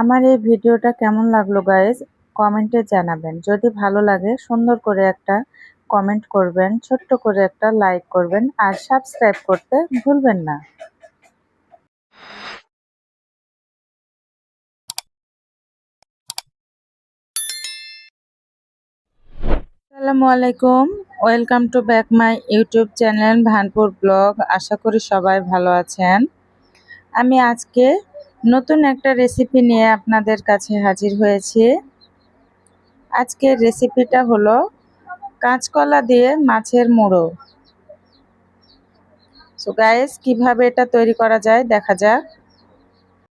আমার এই ভিডিওটা কেমন লাগল গাইজ কমেন্টে জানাবেন। যদি ভালো লাগে, সুন্দর করে একটা কমেন্ট করবেন, ছোট্ট করে একটা লাইক করবেন, আর সাবস্ক্রাইব করতে ভুলবেন না। আসসালামু আলাইকুম। Welcome to back my YouTube channel Bhanpur blog আশা করি সবাই ভালো আছেন। আমি আজকে নতুন একটা রেসিপি নিয়ে আপনাদের কাছে হাজির হয়েছি। আজকের রেসিপিটা হলো কাঁচকলা দিয়ে মাছের মুড়ো। সো গাইস কীভাবে এটা তৈরি করা যায় দেখা যাক।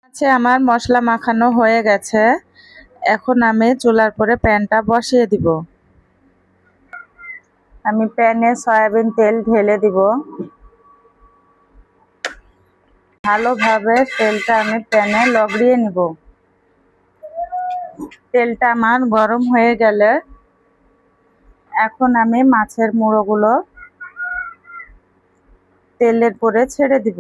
আছে আমার মশলা মাখানো হয়ে গেছে। এখন আমি চুলার পরে প্যানটা বসিয়ে দিব। আমি প্যানে সয়াবিন তেল ঢেলে দিব। ভালোভাবে তেলটা আমি প্যানে লগড়িয়ে নিব। তেলটা আমার গরম হয়ে গেলে এখন আমি মাছের মুড়োগুলো তেলের পরে ছেড়ে দিব।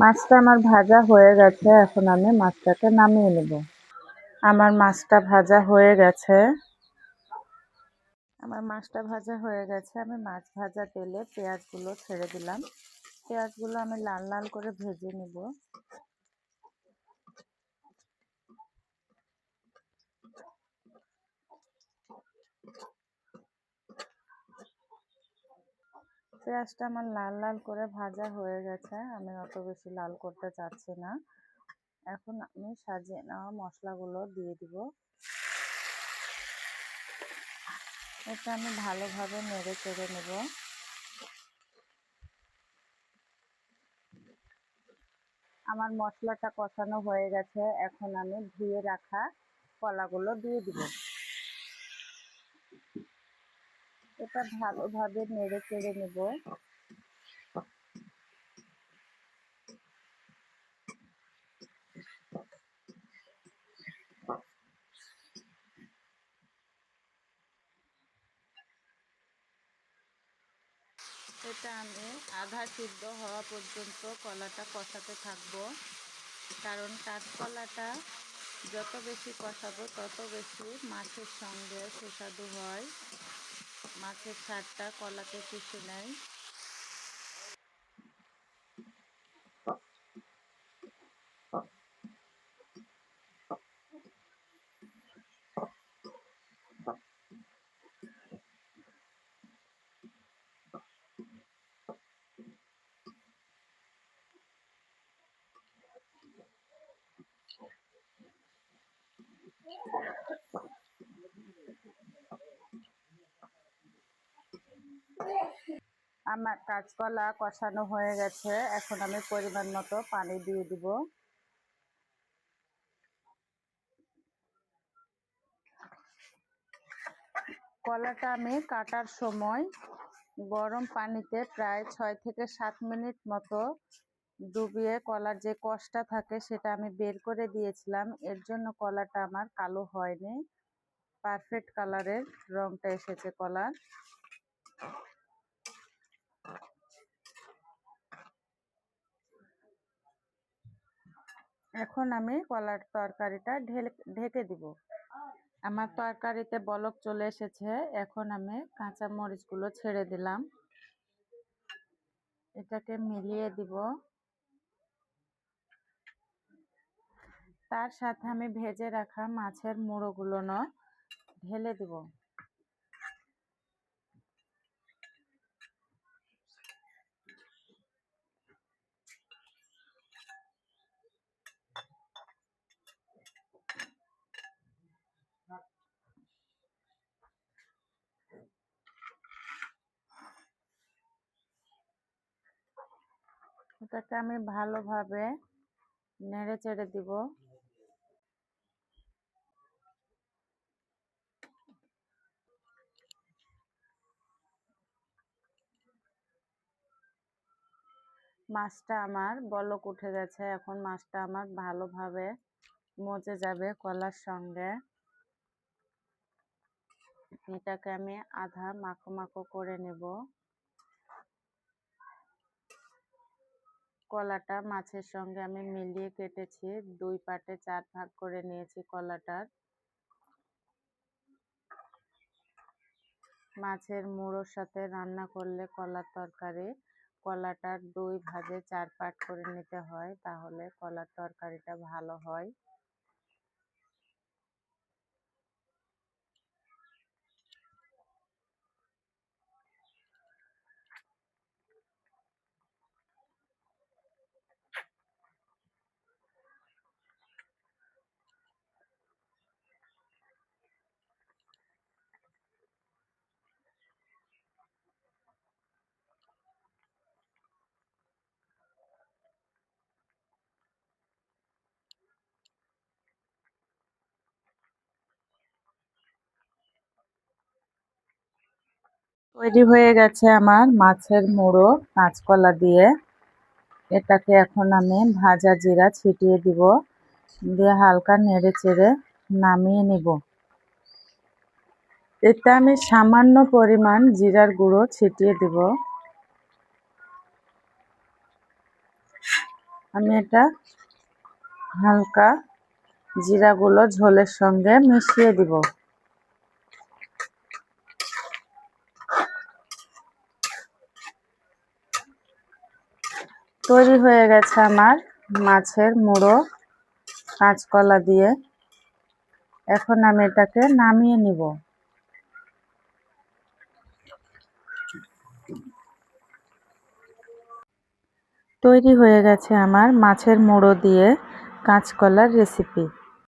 মাছটা আমার ভাজা হয়ে গেছে, এখন আমি মাছটাকে নামিয়ে নেব। আমার মাছটা ভাজা হয়ে গেছে। আমার মাছটা ভাজা হয়ে গেছে, আমি মাছ ভাজা তেলে পেঁয়াজগুলো ছেড়ে দিলাম। পেঁয়াজগুলো আমি লাল লাল করে ভেজে নিব। পেঁয়াজটা আমার লাল লাল করে ভাজা হয়ে গেছে। আমি অত বেশি লাল করতে চাচ্ছি না। এখন আমি সাজিয়ে নেওয়া মশলাগুলো দিয়ে দিব। এটা আমি ভালোভাবে নেড়ে চেড়ে নেব। আমার মশলাটা কষানো হয়ে গেছে। এখন আমি ধুয়ে রাখা কলাগুলো দিয়ে দিব। এটা ভালোভাবে নেড়ে চেড়ে নেব। এটা আমি আধা সিদ্ধ হওয়া পর্যন্ত কলাটা কষাতে থাকব। কারণ কাঁচকলাটা যত বেশি কষাবো, তত বেশি মাছের সঙ্গে সুস্বাদু হয়। মাছের সারটা কলাতে চুষে নেয়। আমার কাঁচকলা কষানো হয়ে গেছে। এখন আমি পরিমাণ মতো পানি দিয়ে দিব। কলাটা আমি কাটার সময় গরম পানিতে প্রায় ছয় থেকে সাত মিনিট মতো ডুবিয়ে কলার যে কষটা থাকে সেটা আমি বের করে দিয়েছিলাম। এর জন্য কলাটা আমার কালো হয়নি। পারফেক্ট কালারের রংটা এসেছে কলার। এখন আমি কলার তরকারিটা ঢেকে দিব। আমার তরকারিতে বলক চলে এসেছে। এখন আমি কাঁচা মরিচগুলো ছেড়ে দিলাম। এটাকে মিলিয়ে দিব। তার সাথে আমি ভেজে রাখা মাছের মুড়োগুলো ঢেলে দিব। এটাকে আমি ভালোভাবে নেড়ে চেড়ে দিব। মাছটা আমার বলক উঠে গেছে। এখন মাছটা আমার ভালোভাবে মজে যাবে কলার সঙ্গে। এটাকে আমি আধা মাখো মাখো করে নেব। কলাটা মাছের সঙ্গে আমি মিলিয়ে কেটেছি। দুই পাটে চার ভাগ করে নিয়েছি কলাটার। মাছের মুড়োর সাথে রান্না করলে কলার তরকারি, কলাটার দুই ভাগে চার পাট করে নিতে হয়, তাহলে কলার তরকারিটা ভালো হয়। তৈরি হয়ে গেছে আমার মাছের মুড়ো, কাঁচকলা দিয়ে। এটাকে এখন আমি ভাজা জিরা ছিটিয়ে দিব। দিয়ে হালকা নেড়ে চেড়ে নামিয়ে নিব। এতে আমি সামান্য পরিমাণ জিরার গুঁড়ো ছিটিয়ে দিব। আমি এটা হালকা জিরাগুলো ঝোলের সঙ্গে মিশিয়ে দিব। তৈরি হয়ে গেছে আমার মাছের মুড়ো, কাঁচকলা দিয়ে। এখন আমি এটাকে নামিয়ে নিব। তৈরি হয়ে গেছে আমার মাছের মুড়ো দিয়ে কাঁচকলার রেসিপি